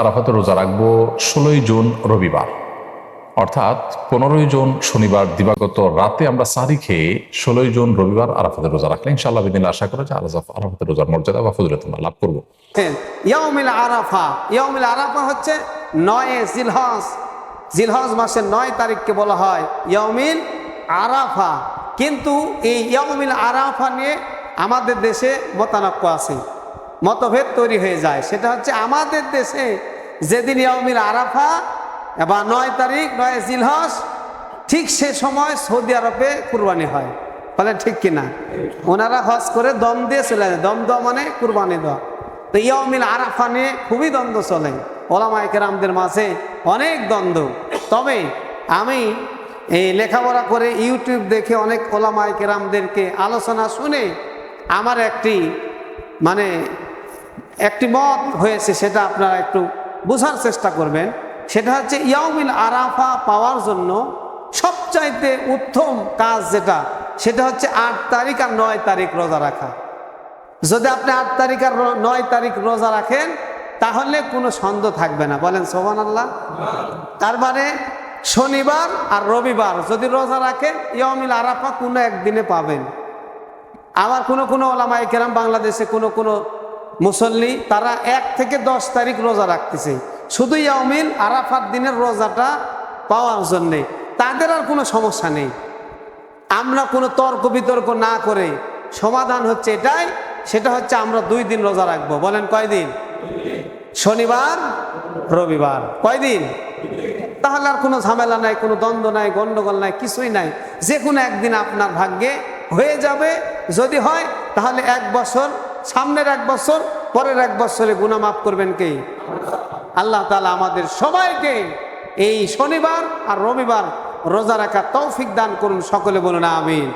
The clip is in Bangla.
আরাফাতে রোজা রাখব ষোলোই জুন রবিবার। অর্থাৎ পনেরোই জুন শনিবার দিবাগত রাতে আমরা সারি খেয়ে ষোলোই জুন রবিবার আরাফাতে রোজা রাখলে ইনশাআল্লাহ বিদিন আশা করে যে আলাদা আরাফাতে রোজার মর্যাদা বা ফজিলত আমরা লাভ করব। ইয়মিল আরাফা ইয়মিল আরাফা হচ্ছে নয় জিলহজ। জিলহজ মাসের নয় তারিখকে বলা হয় ইয়মিল আরাফা। কিন্তু এই ইয়মিল আরাফা নিয়ে আমাদের দেশে মতানক্য আছে। মতভেদ তৈরি হয়ে যায়। সেটা হচ্ছে আমাদের দেশে যেদিন ইয়মিল আরাফা বা নয় তারিখ, নয় জিলহজ, ঠিক সে সময় সৌদি আরবে কুরবানি হয়। বলেন ঠিক কিনা ওনারা হজ করে দম দিয়ে চলে যায়। দম দেওয়া মানে কুরবানি দেওয়া। তো ইয়মিল আরাফা নিয়ে খুবই দ্বন্দ্ব চলে। ওলামায় কেরামদের মাঝে অনেক দ্বন্দ্ব। তবে আমি এই লেখাপড়া করে ইউটিউব দেখে অনেক ওলামায় কেরামদেরকে আলোচনা শুনে আমার একটি মানে একটি মত হয়েছে, সেটা আপনারা একটু বোঝার চেষ্টা করবেন। সেটা হচ্ছে, ইয়াউমিল আরাফা পাওয়ার জন্য সবচাইতে উত্তম কাজ যেটা, সেটা হচ্ছে আট তারিখ আর নয় তারিখ রোজা রাখা। যদি আপনি আট তারিখ আর নয় তারিখ রোজা রাখেন, তাহলে কোনো সন্দেহ থাকবে না। বলেন সোহান আল্লাহ তার মানে শনিবার আর রবিবার যদি রোজা রাখেন ইয়মিল আরাফা কোনো একদিনে পাবেন। আবার কোনো কোনো ওলামাই কেরাম বাংলাদেশে কোনো কোনো মুসল্লি, তারা এক থেকে দশ তারিখ রোজা রাখতেছে। শুধু ইয়ামিল আরাফার দিনের রোজাটা পাওয়ার জন্যে। তাদের আর কোনো সমস্যা নেই। আমরা কোনো তর্ক বিতর্ক না করে সমাধান হচ্ছে এটাই, সেটা হচ্ছে আমরা দুই দিন রোজা রাখব। বলেন কয়দিন? শনিবার, রবিবার। কয়দিন? তাহলে আর কোনো ঝামেলা নাই, কোনো দ্বন্দ্ব নাই, গন্ডগোল নাই, কিছুই নাই। যে কোনো একদিন আপনার ভাগ্যে হয়ে যাবে। যদি হয়, তাহলে এক বছর সামনের এক বছর, পরের এক বছরে গুণা মাফ করবেন কে? আল্লাহ তালা আমাদের সবাইকে এই শনিবার আর রবিবার রোজা রাখা তৌফিক দান করুন, সকলে বলুন আমিন।